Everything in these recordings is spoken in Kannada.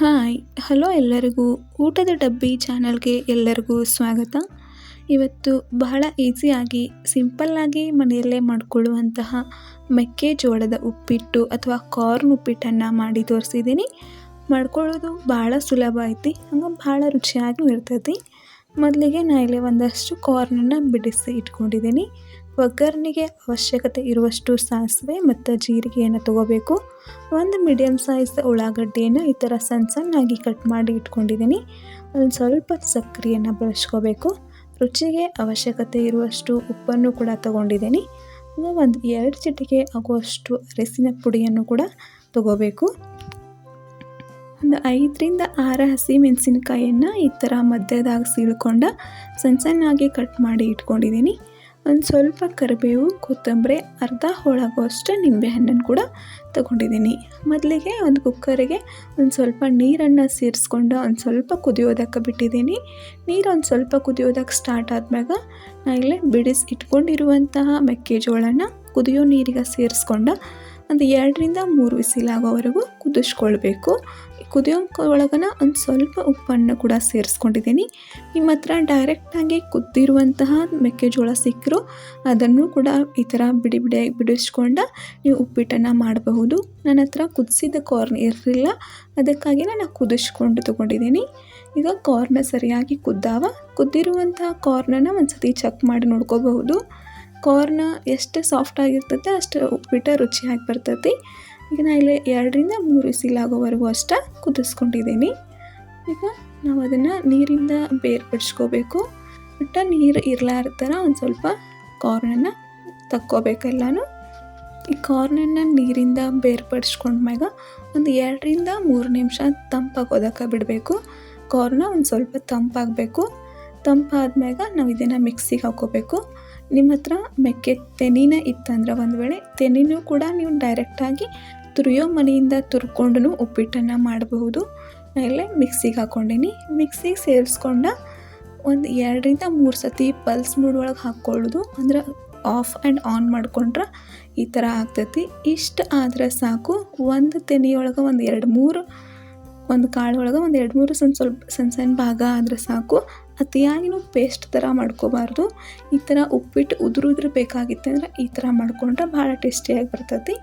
ಹಾಯ್, ಹಲೋ ಎಲ್ಲರಿಗೂ. ಊಟದ ಡಬ್ಬಿ ಚಾನಲ್ಗೆ ಎಲ್ಲರಿಗೂ ಸ್ವಾಗತ. ಇವತ್ತು ಬಹಳ ಈಸಿಯಾಗಿ ಸಿಂಪಲ್ಲಾಗಿ ಮನೆಯಲ್ಲೇ ಮಾಡಿಕೊಳ್ಳುವಂತಹ ಮೆಕ್ಕೆಜೋಳದ ಉಪ್ಪಿಟ್ಟು ಅಥವಾ ಕಾರ್ನ್ ಉಪ್ಪಿಟ್ಟನ್ನು ಮಾಡಿ ತೋರಿಸಿದ್ದೀನಿ. ಮಾಡ್ಕೊಳ್ಳೋದು ಭಾಳ ಸುಲಭ ಐತಿ, ಹಂಗೆ ಭಾಳ ರುಚಿಯಾಗೂ ಇರ್ತೈತಿ. ಮೊದಲಿಗೆ ನಾ ಇಲ್ಲಿ ಒಂದಷ್ಟು ಕಾರ್ನನ್ನು ಬಿಡಿಸಿ ಇಟ್ಕೊಂಡಿದ್ದೀನಿ. ಒಗ್ಗರಣೆಗೆ ಅವಶ್ಯಕತೆ ಇರುವಷ್ಟು ಸಾಸಿವೆ ಮತ್ತು ಜೀರಿಗೆಯನ್ನು ತಗೋಬೇಕು. ಒಂದು ಮೀಡಿಯಮ್ ಸೈಜ್ ಉಳ್ಳಾಗಡ್ಡೆಯನ್ನು ಈ ಥರ ಸಣ್ಣ ಸಣ್ಣಾಗಿ ಕಟ್ ಮಾಡಿ ಇಟ್ಕೊಂಡಿದ್ದೀನಿ. ಒಂದು ಸ್ವಲ್ಪ ಸಕ್ಕರೆಯನ್ನು ಬಳಸ್ಕೋಬೇಕು. ರುಚಿಗೆ ಅವಶ್ಯಕತೆ ಇರುವಷ್ಟು ಉಪ್ಪನ್ನು ಕೂಡ ತಗೊಂಡಿದ್ದೀನಿ. ಒಂದು ಎರಡು ಚಿಟಿಕೆ ಆಗುವಷ್ಟು ಅರಿಸಿನ ಪುಡಿಯನ್ನು ಕೂಡ ತಗೋಬೇಕು. ಒಂದು ಐದರಿಂದ ಆರು ಹಸಿ ಮೆಣಸಿನಕಾಯಿಯನ್ನು ಈ ಥರ ಮಧ್ಯದಾಗ ಸೀಳ್ಕೊಂಡು ಸಣ್ಣ ಸಣ್ಣಾಗಿ ಕಟ್ ಮಾಡಿ ಇಟ್ಕೊಂಡಿದ್ದೀನಿ. ಒಂದು ಸ್ವಲ್ಪ ಕರಿಬೇವು, ಕೊತ್ತಂಬರಿ, ಅರ್ಧ ಹೋಳಾಗುವಷ್ಟು ನಿಂಬೆಹಣ್ಣನ್ನು ಕೂಡ ತಗೊಂಡಿದ್ದೀನಿ. ಮೊದಲಿಗೆ ಒಂದು ಕುಕ್ಕರಿಗೆ ಒಂದು ಸ್ವಲ್ಪ ನೀರನ್ನು ಸೇರಿಸ್ಕೊಂಡು ಒಂದು ಸ್ವಲ್ಪ ಕುದಿಯೋದಕ್ಕೆ ಬಿಟ್ಟಿದ್ದೀನಿ. ನೀರು ಒಂದು ಸ್ವಲ್ಪ ಕುದಿಯೋದಕ್ಕೆ ಸ್ಟಾರ್ಟ್ ಆದ್ಮ್ಯಾಗ ನಾ ಇಲ್ಲೇ ಬಿಡಿಸಿ ಇಟ್ಕೊಂಡಿರುವಂತಹ ಮೆಕ್ಕೆಜೋಳನ ಕುದಿಯೋ ನೀರಿಗೆ ಸೇರಿಸ್ಕೊಂಡು ಒಂದು ಎರಡರಿಂದ ಮೂರು ವಿಸಿಲಾಗೋವರೆಗೂ ಕುದಿಸ್ಕೊಳ್ಬೇಕು. ಕುದಿಯೋ ಒಳಗನ ಒಂದು ಸ್ವಲ್ಪ ಉಪ್ಪನ್ನು ಕೂಡ ಸೇರಿಸ್ಕೊಂಡಿದ್ದೀನಿ. ನಿಮ್ಮ ಹತ್ರ ಡೈರೆಕ್ಟಾಗಿ ಕುದ್ದಿರುವಂತಹ ಮೆಕ್ಕೆಜೋಳ ಸಿಕ್ಕರು ಅದನ್ನು ಕೂಡ ಈ ಥರ ಬಿಡಿ ಬಿಡಿಯಾಗಿ ಬಿಡಿಸ್ಕೊಂಡು ನೀವು ಉಪ್ಪಿಟ್ಟನ್ನು ಮಾಡಬಹುದು. ನನ್ನ ಹತ್ರ ಕುದಿಸಿದ ಕಾರ್ನ್ ಇರಲಿಲ್ಲ, ಅದಕ್ಕಾಗಿ ನಾನು ಕುದಿಸ್ಕೊಂಡು ತೊಗೊಂಡಿದ್ದೀನಿ. ಈಗ ಕಾರ್ನ ಸರಿಯಾಗಿ ಕುದ್ದಾವ. ಕುದ್ದಿರುವಂತಹ ಕಾರ್ನನ್ನು ಒಂದು ಸತಿ ಚೆಕ್ ಮಾಡಿ ನೋಡ್ಕೋಬಹುದು. ಕಾರ್ನ ಎಷ್ಟು ಸಾಫ್ಟ್ ಆಗಿರ್ತೈತೆ ಅಷ್ಟು ಉಪ್ಪಿಟ್ಟ ರುಚಿಯಾಗಿ ಬರ್ತೈತಿ. ಈಗ ನಾನು ಇಲ್ಲಿ ಎರಡರಿಂದ ಮೂರು ಆಗೋವರೆಗೂ ಅಷ್ಟ ಕುದಿಸ್ಕೊಂಡಿದ್ದೀನಿ. ಈಗ ನಾವು ಅದನ್ನು ನೀರಿಂದ ಬೇರ್ಪಡಿಸ್ಕೋಬೇಕು. ಬಟ್ ನೀರು ಇರಲಾರ ಥರ ಒಂದು ಸ್ವಲ್ಪ ಕಾರ್ನನ್ನು ತಕ್ಕೋಬೇಕೆಲ್ಲನೂ ಈ ಕಾರ್ನನ್ನು ನೀರಿಂದ ಬೇರ್ಪಡಿಸ್ಕೊಂಡ್ಮ್ಯಾಗ ಒಂದು ಎರಡರಿಂದ ಮೂರು ನಿಮಿಷ ತಂಪಾಗೋದಕ್ಕೆ ಬಿಡಬೇಕು. ಕಾರ್ನ ಒಂದು ಸ್ವಲ್ಪ ತಂಪಾಗಬೇಕು. ತಂಪಾದ್ಮ್ಯಾಗ ನಾವು ಇದನ್ನು ಮಿಕ್ಸಿಗೆ ಹಾಕೋಬೇಕು. ನಿಮ್ಮ ಹತ್ರ ಮೆಕ್ಕೆ ತೆನಿನ ಇತ್ತಂದ್ರೆ ಒಂದು ವೇಳೆ ತೆನಿನೂ ಕೂಡ ನೀವು ಡೈರೆಕ್ಟಾಗಿ ತುರಿಯೋ ಮನೆಯಿಂದ ತುರ್ಕೊಂಡು ಉಪ್ಪಿಟ್ಟನ್ನು ಮಾಡಬಹುದು. ಮೇಲೆ ಮಿಕ್ಸಿಗೆ ಹಾಕ್ಕೊಂಡೀನಿ. ಮಿಕ್ಸಿಗೆ ಸೇರಿಸ್ಕೊಂಡ ಒಂದು ಎರಡರಿಂದ ಮೂರು ಸತಿ ಪಲ್ಸ್ ಮೂಡ್ ಒಳಗೆ ಹಾಕ್ಕೊಳ್ಳೋದು. ಅಂದ್ರೆ ಆಫ್ ಆ್ಯಂಡ್ ಆನ್ ಮಾಡ್ಕೊಂಡ್ರೆ ಈ ಥರ ಆಗ್ತೈತಿ. ಇಷ್ಟು ಆದರೆ ಸಾಕು. ಒಂದು ತೆನೆಯೊಳಗೆ ಒಂದು ಎರಡು ಮೂರು, ಒಂದು ಕಾಳು ಒಳಗೆ ಒಂದು ಎರಡು ಮೂರು ಸಣ್ಣ ಸ್ವಲ್ಪ ಸಣ್ಣ ಸಣ್ಣ ಭಾಗ ಆದರೆ ಸಾಕು. ಅತಿಯಾಗಿನೂ ಪೇಸ್ಟ್ ಥರ ಮಾಡ್ಕೋಬಾರ್ದು. ಈ ಥರ ಉಪ್ಪಿಟ್ಟು ಉದುರು ಉದುರು ಬೇಕಾಗಿತ್ತಂದ್ರೆ ಈ ಥರ ಮಾಡ್ಕೊಂಡ್ರೆ ಭಾಳ ಟೇಸ್ಟಿಯಾಗಿ ಬರ್ತೈತಿ.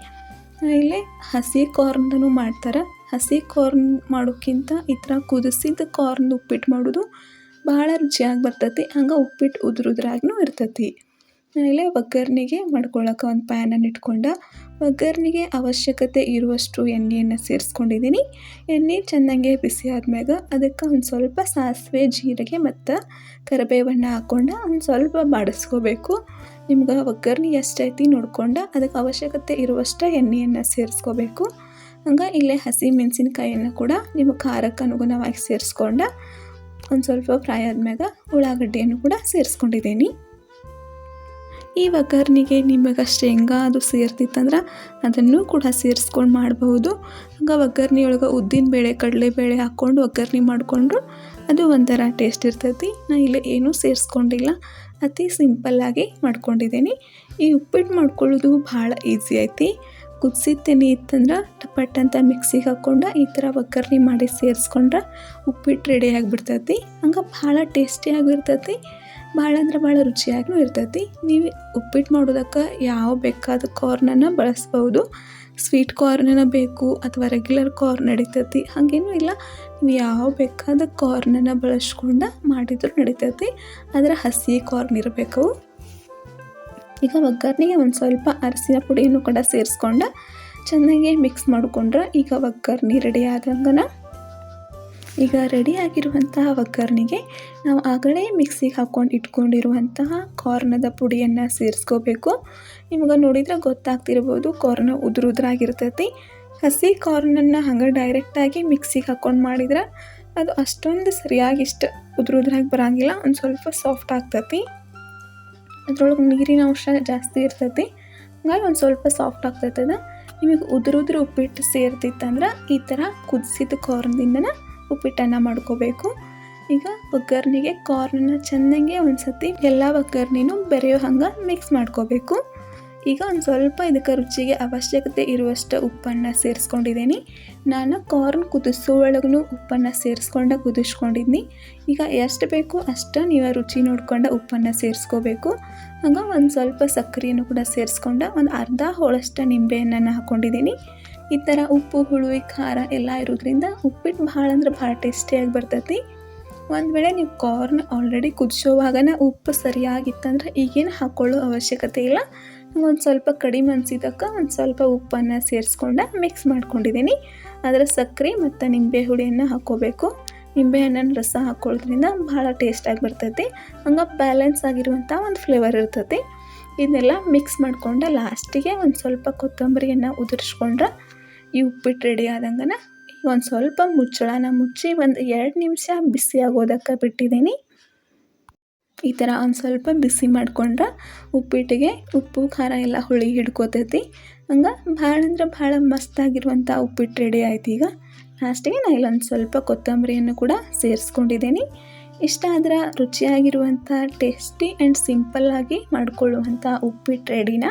ಇಲ್ಲೇ ಹಸಿ ಕಾರ್ನ್ದೂ ಮಾಡ್ತಾರೆ. ಹಸಿ ಕಾರ್ನ್ ಮಾಡೋಕ್ಕಿಂತ ಈ ಥರ ಕುದಿಸಿದ ಕಾರ್ನ್ ಉಪ್ಪಿಟ್ಟು ಮಾಡೋದು ಭಾಳ ರುಚಿಯಾಗಿ ಬರ್ತೈತಿ. ಹಂಗೆ ಉಪ್ಪಿಟ್ಟು ಉದುರುದ್ರಾಗೂ ಇರ್ತೈತಿ. ಇಲ್ಲೇ ಒಗ್ಗರಣೆಗೆ ಮಾಡ್ಕೊಳ್ಳೋಕೆ ಒಂದು ಪ್ಯಾನನ್ನು ಇಟ್ಕೊಂಡು, ಒಗ್ಗರಣೆಗೆ ಅವಶ್ಯಕತೆ ಇರುವಷ್ಟು ಎಣ್ಣೆಯನ್ನು ಸೇರಿಸ್ಕೊಂಡಿದ್ದೀನಿ. ಎಣ್ಣೆ ಚೆನ್ನಾಗೆ ಬಿಸಿ ಆದ್ಮ್ಯಾಗ ಅದಕ್ಕೆ ಒಂದು ಸ್ವಲ್ಪ ಸಾಸಿವೆ, ಜೀರಿಗೆ ಮತ್ತು ಕರಿಬೇವನ್ನು ಹಾಕ್ಕೊಂಡು ಒಂದು ಸ್ವಲ್ಪ ಬಾಡಿಸ್ಕೋಬೇಕು. ನಿಮ್ಗೆ ಒಗ್ಗರಣೆ ಎಷ್ಟೈತಿ ನೋಡ್ಕೊಂಡು ಅದಕ್ಕೆ ಅವಶ್ಯಕತೆ ಇರುವಷ್ಟು ಎಣ್ಣೆಯನ್ನು ಸೇರಿಸ್ಕೋಬೇಕು. ಹಂಗೆ ಇಲ್ಲೇ ಹಸಿ ಮೆಣಸಿನ್ಕಾಯಿಯನ್ನು ಕೂಡ ನಿಮ್ಮ ಖಾರಕ್ಕೆ ಅನುಗುಣವಾಗಿ ಸೇರಿಸ್ಕೊಂಡು, ಒಂದು ಸ್ವಲ್ಪ ಫ್ರೈ ಆದ್ಮ್ಯಾಗ ಉಳ್ಳಾಗಡ್ಡೆಯನ್ನು ಕೂಡ ಸೇರಿಸ್ಕೊಂಡಿದ್ದೀನಿ. ಈ ಒಗ್ಗರಣೆಗೆ ನಿಮಗೆ ಶೇಂಗಾ ಅದು ಸೇರ್ತಿತ್ತಂದ್ರೆ ಅದನ್ನು ಕೂಡ ಸೇರಿಸ್ಕೊಂಡು ಮಾಡಬಹುದು. ಹಂಗೆ ಒಗ್ಗರಣೆ ಒಳಗೆ ಉದ್ದಿನ ಬೇಳೆ ಕಡಲೆಬೇಳೆ ಹಾಕ್ಕೊಂಡು ಒಗ್ಗರಣೆ ಮಾಡಿಕೊಂಡ್ರು ಅದು ಒಂಥರ ಟೇಸ್ಟ್ ಇರ್ತೈತಿ. ನಾನು ಇಲ್ಲಿ ಏನೂ ಸೇರಿಸ್ಕೊಂಡಿಲ್ಲ. ಅತಿ ಸಿಂಪಲ್ಲಾಗಿ ಮಾಡ್ಕೊಂಡಿದ್ದೀನಿ. ಈ ಉಪ್ಪಿಟ್ಟು ಮಾಡ್ಕೊಳ್ಳೋದು ಭಾಳ ಈಸಿ ಐತಿ. ಕುದಿಸಿದ ತೆನಿ ಇತ್ತಂದ್ರೆ ಟಪಟ್ ಅಂತ ಮಿಕ್ಸಿಗೆ ಹಾಕ್ಕೊಂಡು ಈ ಥರ ಒಗ್ಗರಣೆ ಮಾಡಿ ಸೇರಿಸ್ಕೊಂಡ್ರೆ ಉಪ್ಪಿಟ್ಟು ರೆಡಿ ಆಗಿಬಿಡ್ತೈತಿ. ಹಂಗೆ ಭಾಳ ಟೇಸ್ಟಿಯಾಗಿರ್ತೈತಿ ಭಾಳ ಅಂದ್ರೆ ಭಾಳ ರುಚಿಯಾಗೂ ಇರ್ತೈತಿ. ನೀವು ಉಪ್ಪಿಟ್ಟು ಮಾಡೋದಕ್ಕೆ ಯಾವ ಬೇಕಾದ ಕಾರ್ನನ್ನು ಬಳಸ್ಬೋದು. ಸ್ವೀಟ್ ಕಾರ್ನನ್ನು ಬೇಕು ಅಥವಾ ರೆಗ್ಯುಲರ್ ಕಾರ್ನ್ ನಡೀತೈತಿ. ಹಾಗೇನೂ ಇಲ್ಲ. ನೀವು ಯಾವ ಬೇಕಾದ ಕಾರ್ನನ್ನು ಬಳಸ್ಕೊಂಡು ಮಾಡಿದ್ರು ನಡೀತೈತಿ. ಆದರೆ ಹಸಿ ಕಾರ್ನ್ ಇರಬೇಕು. ಈಗ ಒಗ್ಗರಣೆಗೆ ಒಂದು ಸ್ವಲ್ಪ ಅರಸಿನ ಪುಡಿಯನ್ನು ಕೂಡ ಸೇರಿಸ್ಕೊಂಡು ಚೆನ್ನಾಗಿ ಮಿಕ್ಸ್ ಮಾಡಿಕೊಂಡ್ರೆ ಈಗ ಒಗ್ಗರಣೆ ರೆಡಿ ಆದಂಗನ ಈಗ ರೆಡಿ ಆಗಿರುವಂತಹ ಒಗ್ಗರಣೆಗೆ ನಾವು ಆಗಲೇ ಮಿಕ್ಸಿಗೆ ಹಾಕ್ಕೊಂಡು ಇಟ್ಕೊಂಡಿರುವಂತಹ ಕಾರ್ನದ ಪುಡಿಯನ್ನು ಸೇರಿಸ್ಕೋಬೇಕು. ನಿಮ್ಗೆ ನೋಡಿದರೆ ಗೊತ್ತಾಗ್ತಿರ್ಬೋದು ಕಾರ್ನ ಉದುರುದ್ರಾಗಿರ್ತೈತಿ. ಹಸಿ ಕಾರ್ನನ್ನು ಹಂಗೆ ಡೈರೆಕ್ಟಾಗಿ ಮಿಕ್ಸಿಗೆ ಹಾಕ್ಕೊಂಡು ಮಾಡಿದ್ರೆ ಅದು ಅಷ್ಟೊಂದು ಸರಿಯಾಗಿ ಇಷ್ಟು ಉದುರು ಉದುರಾಗಿ ಬರೋಂಗಿಲ್ಲ, ಒಂದು ಸ್ವಲ್ಪ ಸಾಫ್ಟ್ ಆಗ್ತೈತಿ. ಅದ್ರೊಳಗೆ ನೀರಿನ ಅಂಶ ಜಾಸ್ತಿ ಇರ್ತೈತಿ. ಹಂಗಾಗಿ ಒಂದು ಸ್ವಲ್ಪ ಸಾಫ್ಟ್ ಆಗ್ತೈತದ ನಿಮಗೆ ಉದುರು ಉದುರು ಉಪ್ಪಿಟ್ಟು ಸೇರ್ತಿತ್ತಂದ್ರೆ ಈ ಥರ ಕುದಿಸಿದ ಕಾರ್ನ್ದಿಂದನ ಉಪ್ಪಿಟ್ಟನ್ನು ಮಾಡ್ಕೋಬೇಕು. ಈಗ ಒಗ್ಗರಣೆಗೆ ಕಾರ್ನನ್ನು ಚೆನ್ನಾಗಿ ಒಂದು ಸತಿ ಎಲ್ಲ ಒಗ್ಗರಣೆನೂ ಬೆರೆಯೋ ಹಂಗೆ ಮಿಕ್ಸ್ ಮಾಡ್ಕೋಬೇಕು. ಈಗ ಒಂದು ಸ್ವಲ್ಪ ಇದಕ್ಕೆ ರುಚಿಗೆ ಅವಶ್ಯಕತೆ ಇರುವಷ್ಟು ಉಪ್ಪನ್ನು ಸೇರಿಸ್ಕೊಂಡಿದ್ದೀನಿ. ನಾನು ಕಾರ್ನ್ ಕುದಿಸೋ ಒಳಗೂ ಉಪ್ಪನ್ನು ಸೇರಿಸ್ಕೊಂಡು ಕುದಿಸ್ಕೊಂಡಿದ್ದೀನಿ. ಈಗ ಎಷ್ಟು ಬೇಕೋ ಅಷ್ಟು ನೀವು ರುಚಿ ನೋಡ್ಕೊಂಡು ಉಪ್ಪನ್ನು ಸೇರಿಸ್ಕೋಬೇಕು. ಹಂಗೆ ಒಂದು ಸ್ವಲ್ಪ ಸಕ್ಕರೆಯನ್ನು ಕೂಡ ಸೇರಿಸ್ಕೊಂಡು ಒಂದು ಅರ್ಧ ಹೋಳಷ್ಟು ನಿಂಬೆಹಣ್ಣನ್ನು ಹಾಕ್ಕೊಂಡಿದ್ದೀನಿ ಈ ಥರ ಉಪ್ಪು, ಹುಳಿ, ಖಾರ ಎಲ್ಲ ಇರೋದ್ರಿಂದ ಉಪ್ಪಿಟ್ಟು ಭಾಳ ಅಂದ್ರೆ ಭಾಳ ಟೇಸ್ಟಿಯಾಗಿ ಬರ್ತೈತಿ. ಒಂದು ವೇಳೆ ನೀವು ಕಾರ್ನ್ ಆಲ್ರೆಡಿ ಕುದಿಸೋವಾಗನ ಉಪ್ಪು ಸರಿಯಾಗಿತ್ತಂದ್ರೆ ಈಗೇನು ಹಾಕ್ಕೊಳ್ಳೋ ಅವಶ್ಯಕತೆ ಇಲ್ಲ. ಒಂದು ಸ್ವಲ್ಪ ಕಡಿಮೆ ಅನ್ಸಿದ್ದಕ್ಕೆ ಒಂದು ಸ್ವಲ್ಪ ಉಪ್ಪನ್ನು ಸೇರಿಸ್ಕೊಂಡು ಮಿಕ್ಸ್ ಮಾಡ್ಕೊಂಡಿದ್ದೀನಿ ಅದರ ಸಕ್ಕರೆ ಮತ್ತು ನಿಂಬೆ ಹುಳಿಯನ್ನು ಹಾಕ್ಕೋಬೇಕು ನಿಂಬೆಹಣ್ಣಿನ ರಸ ಹಾಕ್ಕೊಳ್ಳೋದ್ರಿಂದ ಭಾಳ ಟೇಸ್ಟಾಗಿ ಬರ್ತೈತಿ. ಹಂಗೆ ಬ್ಯಾಲೆನ್ಸ್ ಆಗಿರುವಂಥ ಒಂದು ಫ್ಲೇವರ್ ಇರ್ತೈತಿ. ಇದನ್ನೆಲ್ಲ ಮಿಕ್ಸ್ ಮಾಡ್ಕೊಂಡು ಲಾಸ್ಟಿಗೆ ಒಂದು ಸ್ವಲ್ಪ ಕೊತ್ತಂಬರಿಯನ್ನು ಉದುರಿಸ್ಕೊಂಡ್ರೆ ಈ ಉಪ್ಪಿಟ್ಟು ರೆಡಿ ಆದಂಗನ ಈಗ ಒಂದು ಸ್ವಲ್ಪ ಮುಚ್ಚಳನ ಮುಚ್ಚಿ ಒಂದು ಎರಡು ನಿಮಿಷ ಬಿಸಿ ಆಗೋದಕ್ಕೆ ಬಿಟ್ಟಿದ್ದೀನಿ. ಈ ಥರ ಒಂದು ಸ್ವಲ್ಪ ಬಿಸಿ ಮಾಡ್ಕೊಂಡ್ರೆ ಉಪ್ಪಿಟ್ಟಿಗೆ ಉಪ್ಪು, ಖಾರ ಎಲ್ಲ ಹುಳಿ ಹಿಡ್ಕೋತೈತಿ. ಹಂಗೆ ಭಾಳ ಅಂದ್ರೆ ಭಾಳ ಮಸ್ತಾಗಿರುವಂಥ ಉಪ್ಪಿಟ್ಟು ರೆಡಿ ಆಯ್ತು ಈಗ. ಲಾಸ್ಟಿಗೆ ನಾನು ಇಲ್ಲೊಂದು ಸ್ವಲ್ಪ ಕೊತ್ತಂಬರಿಯನ್ನು ಕೂಡ ಸೇರಿಸ್ಕೊಂಡಿದ್ದೀನಿ. ಇಷ್ಟ ಆದ್ರೆ ರುಚಿಯಾಗಿರುವಂಥ ಟೇಸ್ಟಿ ಆ್ಯಂಡ್ ಸಿಂಪಲ್ಲಾಗಿ ಮಾಡಿಕೊಳ್ಳುವಂಥ ಉಪ್ಪಿಟ್ಟು ರೆಡಿನ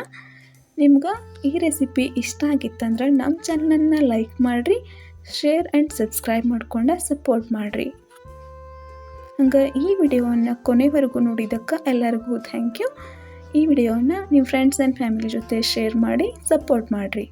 ನಿಮ್ಗೆ ಈ ರೆಸಿಪಿ ಇಷ್ಟ ಆಗಿತ್ತಂದ್ರೆ ನಮ್ಮ ಚಾನಲನ್ನು ಲೈಕ್ ಮಾಡಿರಿ ಶೇರ್ ಆ್ಯಂಡ್ ಸಬ್ಸ್ಕ್ರೈಬ್ ಮಾಡ್ಕೊಂಡು ಸಪೋರ್ಟ್ ಮಾಡಿರಿ. ಹಂಗೆ ಈ ವಿಡಿಯೋವನ್ನು ಕೊನೆವರೆಗೂ ನೋಡಿದ್ದಕ್ಕೆ ಎಲ್ಲರಿಗೂ ಥ್ಯಾಂಕ್ ಯು ಈ ವಿಡಿಯೋವನ್ನು ನಿಮ್ಮ ಫ್ರೆಂಡ್ಸ್ ಆ್ಯಂಡ್ ಫ್ಯಾಮಿಲಿ ಜೊತೆ ಶೇರ್ ಮಾಡಿ ಸಪೋರ್ಟ್ ಮಾಡಿರಿ.